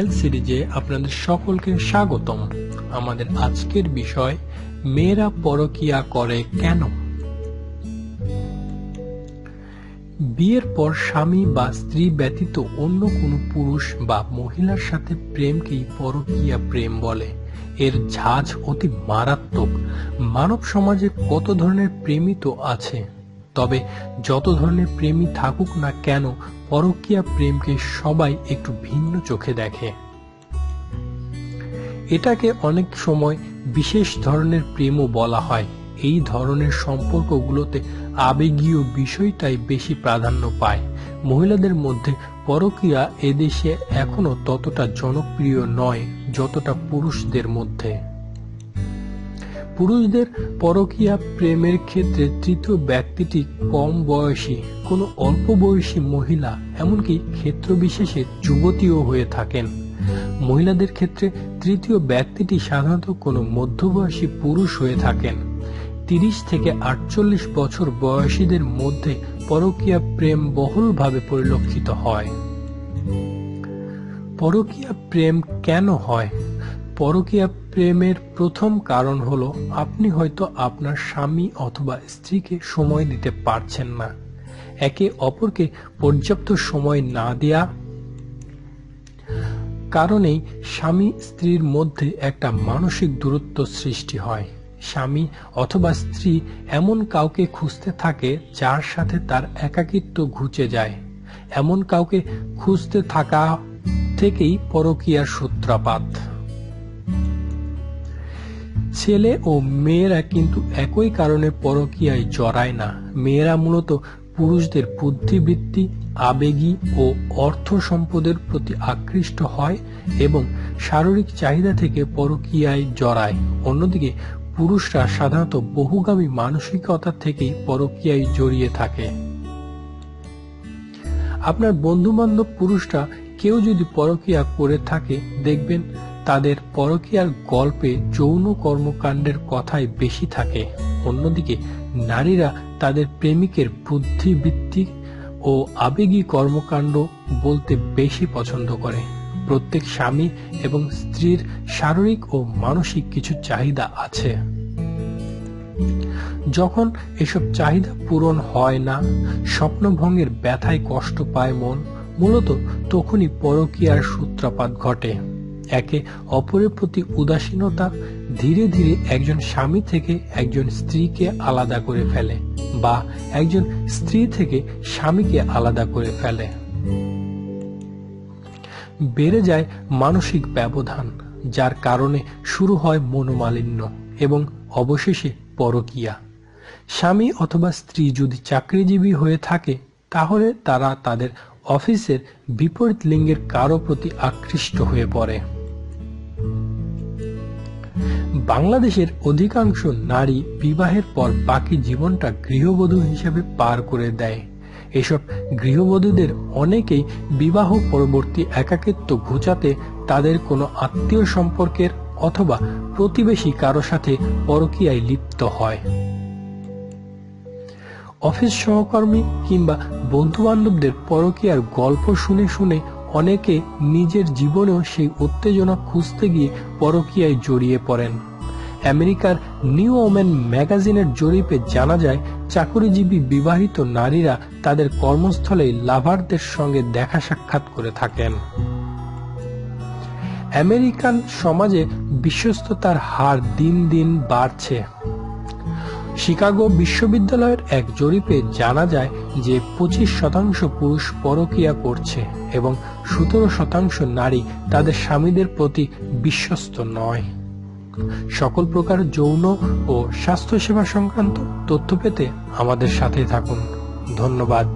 Health সিরিজে আপনাদের সকলকে স্বাগতম। আমাদের আজকের বিষয়, মেয়েরা পরকিয়া করে কেন? বিয়ের পর স্বামী বা স্ত্রী ব্যতীত অন্য কোনো পুরুষ বা মহিলার সাথে প্রেমকেই পরকীয়া প্রেম বলে। এর ঝাঁজ অতি মারাত্মক। মানব সমাজে কত ধরনের প্রেমই তো আছে। তবে যত ধরনের প্রেমী থাকুক না কেন, পরকীয়া প্রেমকে সবাই একটু ভিন্ন চোখে দেখে। এটাকে অনেক সময় বিশেষ ধরনের প্রেমও বলা হয়। এই ধরনের সম্পর্কগুলোতে আবেগীয় বিষয়টাই বেশি প্রাধান্য পায়। মহিলাদের মধ্যে পরকীয়া এদেশে এখনও ততটা জনপ্রিয় নয়, যতটা পুরুষদের মধ্যে। পুরুষদের পরকীয়া প্রেমের ক্ষেত্রে তৃতীয় ব্যক্তিটি কম বয়সী, কোনো অল্প বয়সী মহিলা, এমনকি ক্ষেত্র বিশেষে যুবতীও হয়ে থাকেন। মহিলাদের ক্ষেত্রে তৃতীয় ব্যক্তিটি সাধারণত কোনো মধ্যবয়সী পুরুষ হয়ে থাকেন। তিরিশ থেকে আটচল্লিশ বছর বয়সীদের মধ্যে পরকীয়া প্রেম বহুলভাবে পরিলক্ষিত হয়। পরকীয়া প্রেম কেন হয়? পরকীয়া প্রেমের প্রথম কারণ হলো আপনি হয়তো আপনার স্বামী অথবা স্ত্রীকে সময় দিতে পারছেন না। একে অপরকে পর্যাপ্ত সময় না দেয়া কারণেই স্বামী স্ত্রীর মধ্যে একটা মানসিক দূরত্ব সৃষ্টি হয়। স্বামী অথবা স্ত্রী এমন কাউকে খুঁজতে থাকে যার সাথে তার একাকিত্ব ঘুচে যায়। এমন কাউকে খুঁজতে থাকা থেকেই পরকীয়ার সূত্রাপাত। ছেলে ও মেয়েরা কিন্তু একই কারণে পরকীয়ায় জড়ায় না। মেয়েরা মূলত পুরুষদের বুদ্ধিবৃত্তি, আবেগী ও অর্থ সম্পদের প্রতি আকৃষ্ট হয় এবং শারীরিক চাহিদা থেকে পরকীয়ায় জড়ায়। অন্যদিকে পুরুষরা সাধারণত বহুগামী মানসিকতা থেকেই পরকীয়ায় জড়িয়ে থাকে। আপনার বন্ধু বান্ধব পুরুষরা কেউ যদি পরকীয়া করে থাকে, দেখবেন তাদের পরকীয়ার গল্পে যৌন কর্মকাণ্ডের কথাই বেশি থাকে। অন্যদিকে, নারীরা তাদের প্রেমিকের বুদ্ধিবৃত্তি ও আবেগী কর্মকাণ্ড বলতে বেশি পছন্দ করে। প্রত্যেক স্বামী এবং স্ত্রীর শারীরিক ও মানসিক কিছু চাহিদা আছে। যখন এসব চাহিদা পূরণ হয় না, স্বপ্নভঙ্গের ব্যথায় কষ্ট পায় মন, মূলত তখনই পরকীয়ার সূত্রপাত ঘটে। একে অপরের প্রতি উদাসীনতা ধীরে ধীরে একজন স্বামী থেকে একজন স্ত্রীকে আলাদা করে ফেলে বা একজন স্ত্রী থেকে স্বামীকে আলাদা করে ফেলে। বেড়ে যায় মানসিক ব্যবধান, যার কারণে শুরু হয় মনোমালিন্য এবং অবশেষে পরকিয়া। স্বামী অথবা স্ত্রী যদি চাকরিজীবী হয়ে থাকে, তাহলে তারা তাদের অফিসের বিপরীত লিঙ্গের কারও প্রতি আকৃষ্ট হয়ে পড়ে। বাংলাদেশের অধিকাংশ নারী বিবাহের পর বাকি জীবনটা গৃহবধূ হিসেবে পার করে দেয়। এসব গৃহবধূদের অনেকেই বিবাহ পরবর্তী একাকিত্ব ঘুচাতে তাদের কোনো আত্মীয় সম্পর্কের অথবা প্রতিবেশী কারও সাথে পরকীয়ায় লিপ্ত হয়। অফিস সহকর্মী কিংবা বন্ধু বান্ধবদের পরকীয়ার গল্প শুনে শুনে অনেকে নিজের জীবনেও সেই উত্তেজনা খুঁজতে গিয়ে পরকীয়ায় জড়িয়ে পড়েন। আমেরিকার নিউ ওমেন ম্যাগাজিনের জরিপে জানা যায়, চাকরিজীবী বিবাহিত নারীরা তাদের কর্মস্থলে লাভারদের সঙ্গে দেখা সাক্ষাৎ করে থাকেন। আমেরিকান সমাজে বিশ্বস্ততার হার দিন দিন বাড়ছে। শিকাগো বিশ্ববিদ্যালয়ের এক জরিপে জানা যায় যে পঁচিশ শতাংশ পুরুষ পরকিয়া করছে এবং সতেরো শতাংশ নারী তাদের স্বামীদের প্রতি বিশ্বস্ত নয়। সকল প্রকার যৌন ও স্বাস্থ্যসেবা সংক্রান্ত তথ্য পেতে আমাদের সাথে থাকুন। ধন্যবাদ।